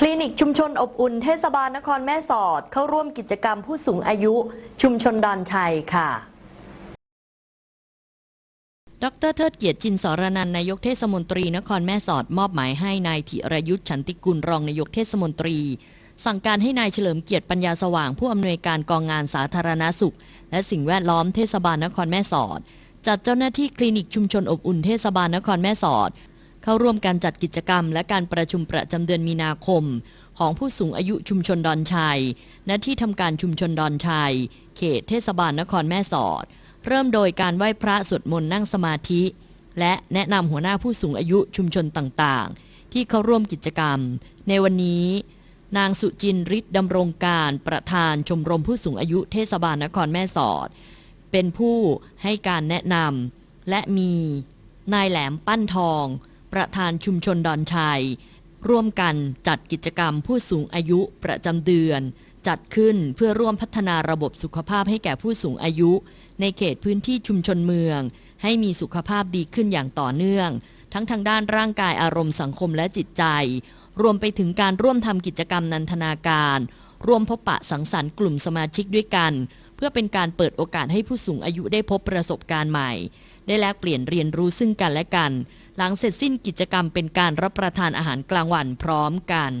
คลินิกชุมชนอบอุ่นเทศบาลนครแม่สอด เข้าร่วมกิจกรรมผู้สูงอายุชุมชนดอนชัยค่ะ ดรเทิดเกียรติจินสรนันนายกเทศมนตรีนครแม่สอดมอบหมายให้นายธิรยุทธ์ฉันติกุลรองนายกเทศมนตรี สั่งการให้นายเฉลิมเกียรติปัญญาสว่าง ผู้อำนวยการกองงานสาธารณสุข และสิ่งแวดล้อมเทศบาลนครแม่สอด จัดเจ้าหน้าที่คลินิกชุมชนอบอุ่นเทศบาลนครแม่สอด เข้าร่วมการจัดกิจกรรม และการประชุมประจำเดือนมีนาคม ของผู้สูงอายุชุมชนดอนชัย ณ ที่ทำการชุมชนดอนชัย เขตเทศบาลนครแม่สอด เริ่มโดยการไหว้พระสวดมนต์นั่งสมาธิ และแนะนำหัวหน้าผู้สูงอายุชุมชนต่างๆ ที่เข้าร่วมกิจกรรม ในวันนี้ นางสุจินฤทธิ์ดำรงการประธานชมรมผู้สูงอายุเทศบาลนครแม่สอด เป็นผู้ให้การแนะนำและมีนายแหลมปั้นทอง ประธานชุมชนดอนชัย ร่วมกันจัดกิจกรรมผู้สูงอายุประจำเดือน จัดขึ้นเพื่อร่วมพัฒนาระบบสุขภาพให้แก่ผู้สูงอายุ ในเขตพื้นที่ชุมชนเมือง ให้มีสุขภาพดีขึ้นอย่างต่อเนื่อง ทั้งทางด้านร่างกายอารมณ์สังคมและจิตใจ รวมไปถึงการร่วมทำกิจกรรมนันทนาการ ร่วมพบปะสังสรรค์กลุ่มสมาชิกด้วยกัน เพื่อเป็นการเปิดโอกาสให้ผู้สูงอายุได้พบประสบการณ์ใหม่ ได้แลกเปลี่ยนเรียนรู้ซึ่งกันและกัน หลังเสร็จสิ้นกิจกรรมเป็นการรับประทานอาหารกลางวันพร้อมกัน